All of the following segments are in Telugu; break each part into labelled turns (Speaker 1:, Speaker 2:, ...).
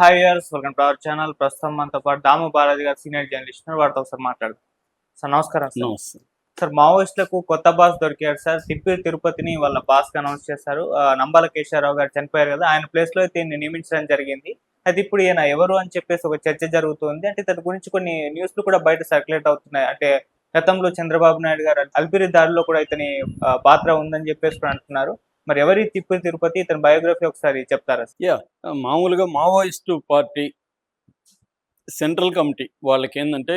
Speaker 1: Hi years welcome to our channel. ప్రస్తుతం మనతో పాటు దాము బాలాజీ గారు సీనియర్ జర్నలిస్ట్. వారితో ఒకసారి మాట్లాడదాం. సార్ నమస్కారం సార్.
Speaker 2: నమస్తే.
Speaker 1: సార్ మావోయిస్టులకు కొత్త బాస్ దొరికారు సార్. తిప్పి తిరుపతిని వాళ్ళ బాస్గా అనౌన్స్ చేశారు. నంబాల కేశవరావు గారు చనిపోయారు కదా ఆయన ప్లేస్లో అయితే ఈయన్ని నియమించడం జరిగింది. అయితే ఇప్పుడు ఈయన ఎవరు అని చెప్పేసి ఒక చర్చ జరుగుతుంది. అంటే దాని గురించి కొన్ని న్యూస్లు కూడా బయట సర్క్యులేట్ అవుతున్నాయి. అంటే గతంలో చంద్రబాబు నాయుడు గారు అల్పిరి దాడిలో కూడా ఇతని పాత్ర ఉందని చెప్పేసి అంటున్నారు. మరి ఎవరి తిప్పి తిరుపతి ఇతని బయోగ్రఫీ ఒకసారి చెప్తారా?
Speaker 2: యా మామూలుగా మావోయిస్టు పార్టీ సెంట్రల్ కమిటీ వాళ్ళకి ఏంటంటే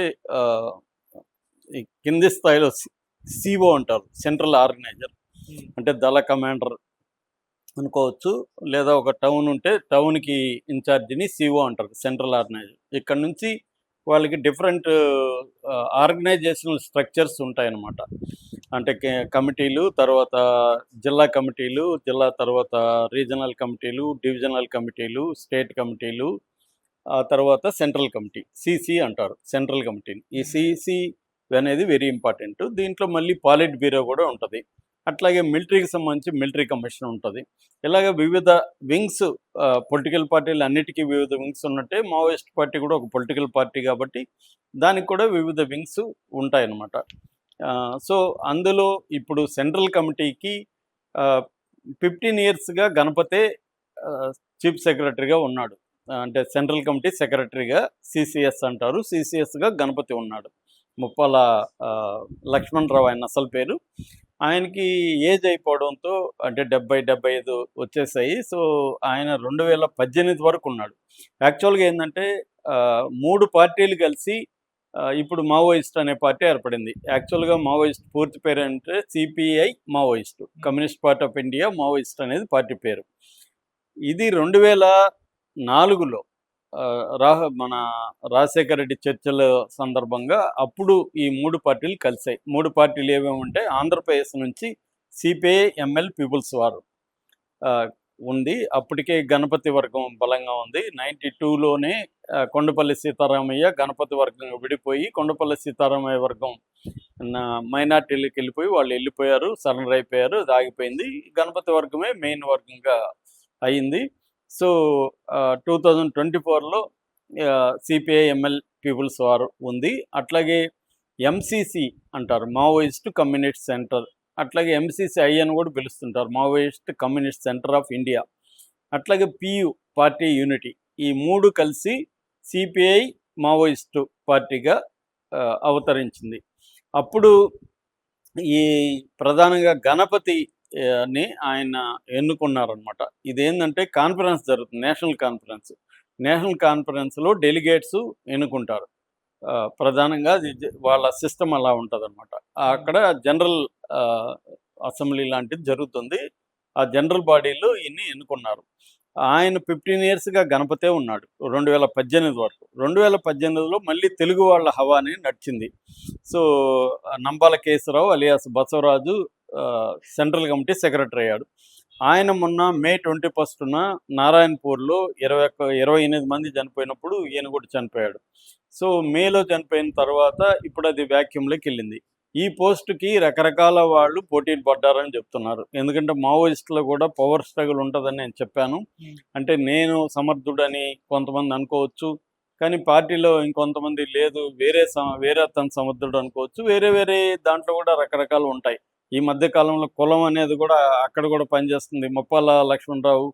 Speaker 2: కింది స్థాయిలో సిఓ అంటారు సెంట్రల్ ఆర్గనైజర్. అంటే దళ కమాండర్ అనుకోవచ్చు లేదా ఒక టౌన్ ఉంటే టౌన్కి ఇన్ఛార్జిని సిఓ అంటారు సెంట్రల్ ఆర్గనైజర్. ఇక్కడ నుంచి వాళ్ళకి డిఫరెంట్ ఆర్గనైజేషనల్ స్ట్రక్చర్స్ ఉంటాయన్నమాట. అంటే కమిటీలు తర్వాత జిల్లా కమిటీలు జిల్లా తర్వాత రీజనల్ కమిటీలు డివిజనల్ కమిటీలు స్టేట్ కమిటీలు ఆ తర్వాత సెంట్రల్ కమిటీ సిసి అంటారు సెంట్రల్ కమిటీని. ఈ సిసి అనేది వెరీ ఇంపార్టెంట్. దీంట్లో మళ్ళీ పాలిట్ బ్యూరో కూడా ఉంటుంది. అట్లాగే మిలిటరీకి సంబంధించి మిలిటరీ కమిషన్ ఉంటుంది. ఇలాగే వివిధ వింగ్స్ పొలిటికల్ పార్టీలు అన్నిటికీ వివిధ వింగ్స్ ఉన్నట్టే మావోయిస్ట్ పార్టీ కూడా ఒక పొలిటికల్ పార్టీ కాబట్టి దానికి కూడా వివిధ వింగ్స్ ఉంటాయన్నమాట. సో అందులో ఇప్పుడు సెంట్రల్ కమిటీకి ఫిఫ్టీన్ ఇయర్స్గా గణపతే చీఫ్ సెక్రటరీగా ఉన్నాడు. అంటే సెంట్రల్ కమిటీ సెక్రటరీగా సిసిఎస్ అంటారు. సిసిఎస్గా గణపతి ఉన్నాడు. ముప్పాల ఆ, లక్ష్మణరావు ఆయన అసలు పేరు. ఆయనకి ఏజ్ అయిపోవడంతో అంటే డెబ్బై డెబ్బై ఐదు వచ్చేసాయి. సో ఆయన రెండు వేల పద్దెనిమిది వరకు ఉన్నాడు. యాక్చువల్గా ఏంటంటే మూడు పార్టీలు కలిసి ఇప్పుడు మావోయిస్ట్ అనే పార్టీ ఏర్పడింది. యాక్చువల్గా మావోయిస్ట్ పూర్తి పేరు అంటే CPI Maoist communist party of India Maoist అనేది పార్టీ పేరు. ఇది రెండు వేల నాలుగులో రాహ మన రాజశేఖర రెడ్డి చర్చల సందర్భంగా అప్పుడు ఈ మూడు పార్టీలు కలిసాయి మూడు పార్టీలు ఏమేమంటే ఆంధ్రప్రదేశ్ నుంచి సిపిఐ ఎంఎల్ పీపుల్స్ వారు ఆ, ఉంది. అప్పటికే గణపతి వర్గం బలంగా ఉంది. నైంటీ టూలోనే కొండపల్లి సీతారామయ్య గణపతి వర్గం విడిపోయి కొండపల్లి సీతారామయ్య వర్గం మైనార్టీలకు వెళ్ళిపోయి వాళ్ళు వెళ్ళిపోయారు సరెండర్ అయిపోయారు అది ఆగిపోయింది. గణపతి వర్గమే మెయిన్ వర్గంగా అయింది. సో టూ థౌజండ్ ట్వంటీ ఫోర్లో సిపిఐ ఎంఎల్ పీపుల్స్ వార్ ఉంది. అట్లాగే ఎంసీసీ అంటారు మావోయిస్ట్ కమ్యూనిస్ట్ సెంటర్. అట్లాగే ఎంసీసీఐ ఐ అని కూడా పిలుస్తుంటారు Maoist communist centre of India. అట్లాగే పియు పార్టీ యూనిటీ. ఈ మూడు కలిసి సిపిఐ మావోయిస్టు పార్టీగా అవతరించింది. అప్పుడు ఈ ప్రధానంగా గణపతి ని ఆయన ఎన్నుకున్నారనమాట ఇదేంటంటే కాన్ఫరెన్స్ జరుగుతుంది నేషనల్ కాన్ఫరెన్స్. నేషనల్ కాన్ఫరెన్స్లో డెలిగేట్స్ ఎన్నుకుంటారు. ఆ, ప్రధానంగా వాళ్ళ సిస్టమ్ అలా ఉంటుంది అనమాట అక్కడ జనరల్ ఆ, అసెంబ్లీ లాంటిది జరుగుతుంది. ఆ జనరల్ బాడీలో ఈయన్ని ఎన్నుకున్నారు. ఆయన ఫిఫ్టీన్ ఇయర్స్గా గణపతే ఉన్నాడు రెండు వేల పద్దెనిమిది వరకు. రెండు వేల పద్దెనిమిదిలో మళ్ళీ తెలుగు వాళ్ళ హవాని నడిచింది. So Nambala Kesharao alias Basavaraju central committee secretary అయ్యాడు. ఆయన మొన్న మే ట్వంటీ ఫస్ట్న నారాయణపూర్లో ఇరవై ఒక్క ఇరవై ఎనిమిది మంది చనిపోయినప్పుడు ఈయన కూడా చనిపోయాడు. సో మేలో చనిపోయిన తర్వాత ఇప్పుడు అది వ్యాక్యూమ్లోకి వెళ్ళింది. ఈ పోస్టుకి రకరకాల వాళ్ళు పోటీలు పడ్డారని చెప్తున్నారు. ఎందుకంటే మావోయిస్టులో కూడా పవర్ స్ట్రగుల్ ఉంటుందని నేను చెప్పాను. అంటే నేను సమర్థుడని కొంతమంది అనుకోవచ్చు. కానీ పార్టీలో ఇంకొంతమంది లేదు. వేరే సమ వేరే అతను సమర్థుడు అనుకోవచ్చు. వేరే వేరే దాంట్లో కూడా రకరకాలు ఉంటాయి. ఈ మధ్య కాలంలో కులం అనేది కూడా అక్కడ కూడా పనిచేస్తుంది. ముప్పాల లక్ష్మణరావు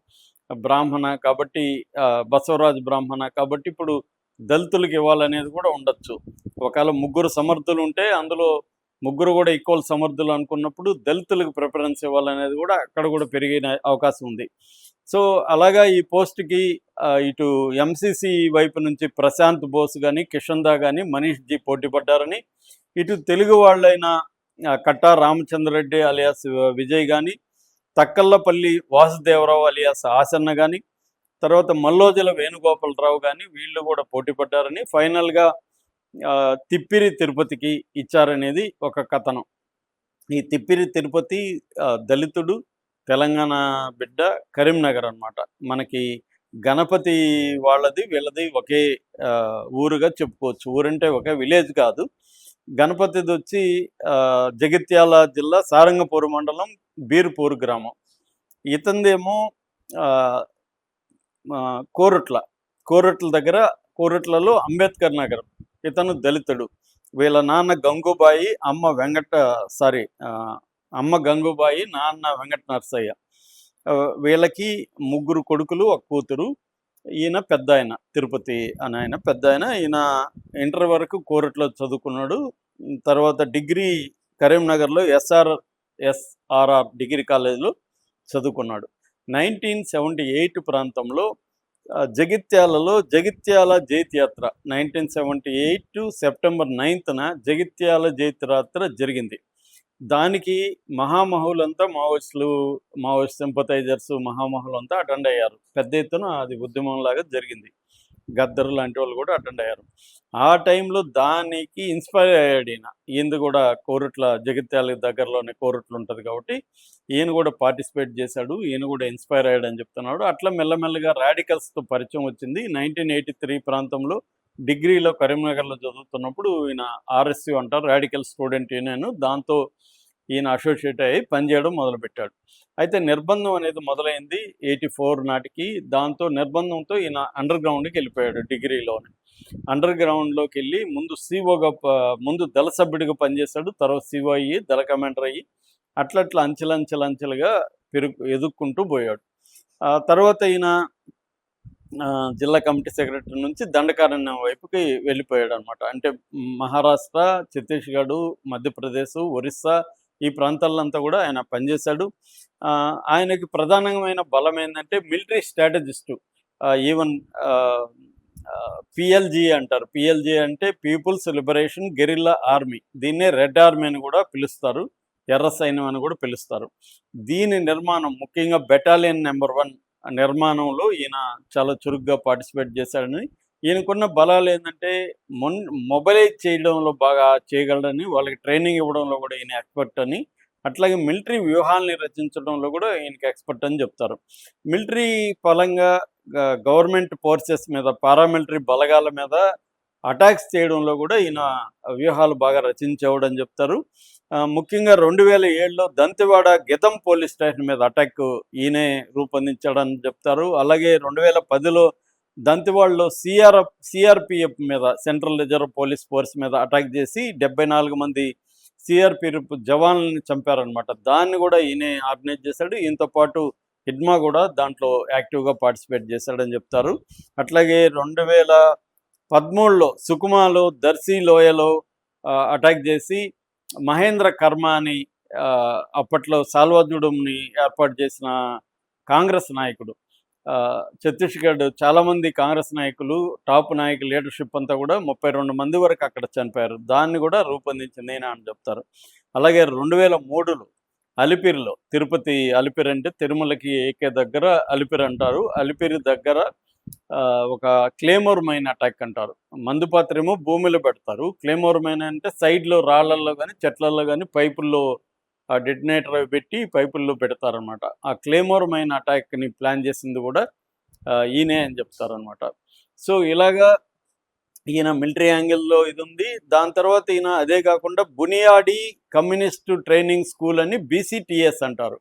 Speaker 2: బ్రాహ్మణ కాబట్టి బసవరాజ్ బసవరాజు బ్రాహ్మణ కాబట్టి ఇప్పుడు దళితులకు ఇవ్వాలనేది కూడా ఉండొచ్చు. ఒకవేళ ముగ్గురు సమర్థులు ఉంటే అందులో ముగ్గురు కూడా ఈక్వల్ సమర్థులు అనుకున్నప్పుడు దళితులకు ప్రిఫరెన్స్ ఇవ్వాలనేది కూడా అక్కడ కూడా పెరిగిన అవకాశం ఉంది. సో అలాగా ఈ పోస్ట్కి ఇటు ఎంసీసీ వైపు నుంచి ప్రశాంత్ బోస్ కానీ కిషన్ దా కానీ మనీష్ జీ పోటీ పడ్డారని ఇటు తెలుగు వాళ్ళైన కట్టా రామచంద్రరెడ్డి అలియాస్ విజయ్ కానీ తక్కల్లపల్లి వాసుదేవరావు అలియాస్ ఆసన్న కానీ తర్వాత మల్లోజల వేణుగోపాలరావు కానీ వీళ్ళు కూడా పోటీ పడ్డారని ఫైనల్గా ఆ, తిప్పిరి తిరుపతికి ఇచ్చారనేది ఒక కథనం. ఈ తిప్పిరి తిరుపతి దళితుడు తెలంగాణ బిడ్డ కరీంనగర్ అన్నమాట. మనకి గణపతి వాళ్ళది వీళ్ళది ఒకే ఊరుగా చెప్పుకోవచ్చు. ఊరంటే ఒకే విలేజ్ కాదు. గణపతిది వచ్చి ఆ, జగిత్యాల జిల్లా సారంగపూర్ మండలం బీర్పూర్ గ్రామం. ఇతందేమో ఆ, కోరుట్ల. దగ్గర కోరుట్లలో అంబేద్కర్ నగరం. ఇతను దళితుడు. వీళ్ళ నాన్న గంగూబాయి అమ్మ వెంకట సారీ అమ్మ గంగూబాయి నాన్న వెంకట నరసయ్య. వీళ్ళకి ముగ్గురు కొడుకులు ఒక కూతురు. ఈయన పెద్ద ఆయన తిరుపతి అని ఆయన పెద్ద ఆయన ఈయన ఇంటర్ వరకు కోరట్లో చదువుకున్నాడు. తర్వాత డిగ్రీ కరీంనగర్లో ఎస్ఆర్ ఎస్ఆర్ఆర్ డిగ్రీ కాలేజీలో చదువుకున్నాడు. నైన్టీన్ సెవెంటీ ఎయిట్ ప్రాంతంలో జగిత్యాలలో జగిత్యాల జైత్యాత్ర నైన్టీన్ సెవెంటీ ఎయిట్ సెప్టెంబర్ నైన్త్న జగిత్యాల జైత్యాత్ర జరిగింది. దానికి మహామహులంతా మావోయిస్టులు మావోయిస్ట్ సింపతైజర్స్ మహామహులంతా అటెండ్ అయ్యారు. పెద్ద ఎత్తున అది ఉద్యమంలాగా జరిగింది. గద్దరు లాంటి వాళ్ళు కూడా అటెండ్ అయ్యారు. ఆ టైంలో దానికి ఇన్స్పైర్ అయ్యాడు ఈయన. ఈయన కూడా కోరుట్ల జగిత్యాల దగ్గరలోనే కోరుట్లు ఉంటుంది కాబట్టి ఈయన కూడా పార్టిసిపేట్ చేశాడు ఈయన కూడా ఇన్స్పైర్ అయ్యాడు అని చెప్తున్నాడు. అట్లా మెల్లమెల్లగా రాడికల్స్తో పరిచయం వచ్చింది. నైన్టీన్ ఎయిటీ త్రీ ప్రాంతంలో డిగ్రీలో కరీంనగర్లో చదువుతున్నప్పుడు ఈయన ఆర్ఎస్యు అంటారు రాడికల్ స్టూడెంట్ యూనియన్. దాంతో ఈయన అసోసియేట్ అయ్యి పనిచేయడం మొదలుపెట్టాడు. అయితే నిర్బంధం అనేది మొదలైంది ఎయిటీ ఫోర్ నాటికి. దాంతో నిర్బంధంతో ఈయన అండర్ గ్రౌండ్కి వెళ్ళిపోయాడు డిగ్రీలోనే. అండర్ గ్రౌండ్లోకి వెళ్ళి ముందు సీఓగా ముందు దళ సభ్యుడిగా పనిచేశాడు. తర్వాత సీఓ అయ్యి దళ కమాండర్ అయ్యి అట్లట్లా అంచెలంచెలంచెలుగా పెరుగు ఎదుక్కుంటూ పోయాడు. తర్వాత ఈయన జిల్లా కమిటీ సెక్రటరీ నుంచి దండకారణ్యం వైపుకి వెళ్ళిపోయాడు అనమాట అంటే మహారాష్ట్ర ఛత్తీస్గఢ్ మధ్యప్రదేశ్ ఒరిస్సా ఈ ప్రాంతాల్లో అంతా కూడా ఆయన పనిచేశాడు. ఆ, ఆయనకి ప్రధానమైన బలం ఏంటంటే మిలిటరీ స్ట్రాటజిస్టు ఈవెన్ పిఎల్జీ అంటారు. పిఎల్జీ అంటే పీపుల్స్ లిబరేషన్ గెరిల్లా ఆర్మీ. దీన్నే రెడ్ ఆర్మీ అని కూడా పిలుస్తారు. ఎర్ర సైన్యం అని కూడా పిలుస్తారు. దీని నిర్మాణం ముఖ్యంగా బెటాలియన్ నెంబర్ వన్ నిర్మాణంలో ఈయన చాలా చురుగ్గా పార్టిసిపేట్ చేశాడని ఈయనకున్న బలాలు ఏంటంటే మొన్ మొబైలైజ్ చేయడంలో బాగా చేయగలడని వాళ్ళకి ట్రైనింగ్ ఇవ్వడంలో కూడా ఈయన ఎక్స్పర్ట్ అని అట్లాగే మిలిటరీ వ్యూహాలని రచించడంలో కూడా ఈయనకి ఎక్స్పర్ట్ అని చెప్తారు. మిలిటరీ పరంగా గవర్నమెంట్ ఫోర్సెస్ మీద పారామిలిటరీ బలగాల మీద అటాక్స్ చేయడంలో కూడా ఈయన వ్యూహాలు బాగా రచించేవాడని చెప్తారు. ఆ, ముఖ్యంగా రెండు వేల ఏడులో దంతెవాడ గితం పోలీస్ స్టేషన్ మీద అటాక్ ఈయనే రూపొందించాడని చెప్తారు. అలాగే రెండు వేల పదిలో దంతెవాడలో సిఆర్ఎఫ్ సిఆర్పిఎఫ్ మీద సెంట్రల్ రిజర్వ్ పోలీస్ ఫోర్స్ మీద అటాక్ చేసి డెబ్బై నాలుగు మంది సిఆర్పిఎఫ్ జవాన్లను చంపారనమాట దాన్ని కూడా ఈయనే ఆర్గనైజ్ చేశాడు. ఈయనతో పాటు హిడ్మా కూడా దాంట్లో యాక్టివ్గా పార్టిసిపేట్ చేశాడని చెప్తారు. అట్లాగే రెండు వేల పదమూడులో సుకుమాలో దర్శి లోయలో అటాక్ చేసి మహేంద్ర కర్మ అని ఆ, అప్పట్లో సాల్వాజుడంని ఏర్పాటు చేసిన కాంగ్రెస్ నాయకుడు. ఛత్తీస్గఢ్ చాలామంది కాంగ్రెస్ నాయకులు టాప్ నాయకులు లీడర్షిప్ అంతా కూడా ముప్పై రెండు మంది వరకు అక్కడ చనిపోయారు. దాన్ని కూడా రూపొందించింది ఈయన అని చెప్తారు. అలాగే రెండు వేల మూడులో అలిపిరిలో తిరుపతి అలిపిరి అంటే తిరుమలకి ఏకే దగ్గర అలిపిరి అంటారు. అలిపిరి దగ్గర ఆ, ఒక క్లేమోర్ మైన్ అటాక్ అంటారు. మందుపాత్రేమో భూమిలో పెడతారు. క్లేమోర్ మైన్ అంటే సైడ్లో రాళ్ళల్లో కానీ చెట్లలో కానీ పైపుల్లో ఆ డెటినేటర్ అవి పెట్టి పైపుల్లో పెడతారనమాట ఆ క్లేమోర్ మైన్ అటాక్ని ప్లాన్ చేసింది కూడా ఈయనే అని చెప్తారనమాట సో ఇలాగా ఈయన మిలిటరీ యాంగిల్లో ఇది ఉంది దాని తర్వాత ఈయన అదే కాకుండా బునియాడి కమ్యూనిస్ట్ ట్రైనింగ్ స్కూల్ అని బీసీటీఎస్ అంటారు.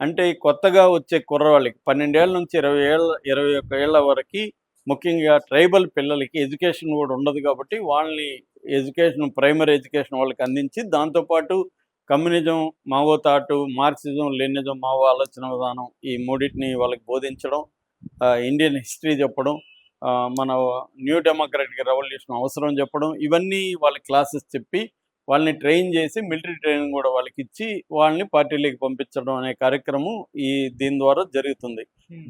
Speaker 2: అంటే కొత్తగా వచ్చే కుర్రవాళ్ళకి పన్నెండేళ్ళ నుంచి ఇరవై ఏళ్ళ ఇరవై ఒక్క ఏళ్ళ వరకు ముఖ్యంగా ట్రైబల్ పిల్లలకి ఎడ్యుకేషన్ కూడా ఉండదు కాబట్టి వాళ్ళని ఎడ్యుకేషన్ ప్రైమరీ ఎడ్యుకేషన్ వాళ్ళకి అందించి దాంతోపాటు కమ్యూనిజం మావో తాటు మార్క్సిజం లెనిజం మావో ఆలోచన విధానం ఈ మూడింటిని వాళ్ళకి బోధించడం ఇండియన్ హిస్టరీ చెప్పడం మన న్యూ డెమోక్రటిక్ రెవల్యూషన్ అవసరం చెప్పడం ఇవన్నీ వాళ్ళ క్లాసెస్ చెప్పి వాళ్ళని ట్రైన్ చేసి మిలిటరీ ట్రైనింగ్ కూడా వాళ్ళకి ఇచ్చి వాళ్ళని పార్టీలోకి పంపించడం అనే కార్యక్రమం ఈ దీని ద్వారా జరుగుతుంది.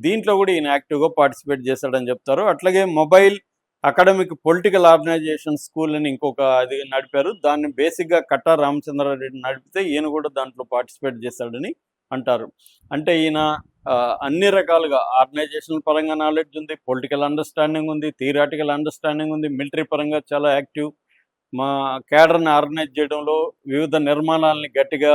Speaker 2: దీంట్లో కూడా ఈయన యాక్టివ్గా పార్టిసిపేట్ చేశాడని చెప్తారు. అట్లాగే mobile academic political organisation school అని ఇంకొక అది నడిపారు. దాన్ని బేసిక్గా కట్టా రామచంద్రారెడ్డి నడిపితే ఈయన కూడా దాంట్లో పార్టిసిపేట్ చేశాడని అంటారు. అంటే ఈయన అన్ని రకాలుగా ఆర్గనైజేషన్ పరంగా నాలెడ్జ్ ఉంది పొలిటికల్ అండర్స్టాండింగ్ ఉంది థియరాటికల్ అండర్స్టాండింగ్ ఉంది మిలిటరీ పరంగా చాలా యాక్టివ్. మా క్యాడర్ని ఆర్గనైజ్ చేయడంలో వివిధ నిర్మాణాలని గట్టిగా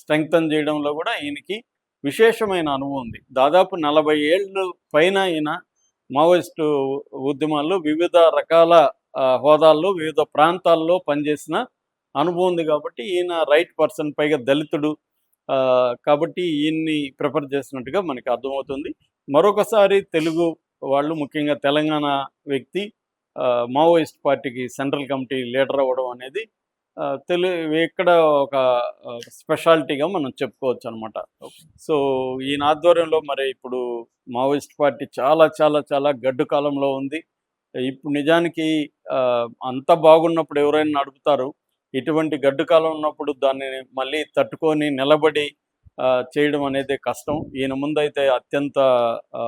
Speaker 2: స్ట్రెంగ్తన్ చేయడంలో కూడా ఈయనకి విశేషమైన అనుభవం ఉంది. దాదాపు నలభై ఏళ్ళు పైన ఈయన మావోయిస్టు ఉద్యమాల్లో వివిధ రకాల హోదాల్లో వివిధ ప్రాంతాల్లో పనిచేసిన అనుభవం ఉంది కాబట్టి ఈయన రైట్ పర్సన్ పైగా దళితుడు కాబట్టి ఈయన్ని ప్రిఫర్ చేసినట్టుగా మనకి అర్థమవుతుంది. మరొకసారి తెలుగు వాళ్ళు ముఖ్యంగా తెలంగాణ వ్యక్తి మావోయిస్ట్ పార్టీకి సెంట్రల్ కమిటీ లీడర్ అవ్వడం అనేది తెలు ఇక్కడ ఒక స్పెషాలిటీగా మనం చెప్పుకోవచ్చు అనమాట సో ఈయన ఆధ్వర్యంలో మరి ఇప్పుడు మావోయిస్ట్ పార్టీ చాలా చాలా చాలా గడ్డు కాలంలో ఉంది. ఇప్పుడు నిజానికి ఆ, అంత బాగున్నప్పుడు ఎవరైనా నడుపుతారు ఇటువంటి గడ్డు కాలం ఉన్నప్పుడు దాన్ని మళ్ళీ తట్టుకొని నిలబడి ఆ, చేయడం అనేది కష్టం. ఈయన ముందైతే అత్యంత ఆ,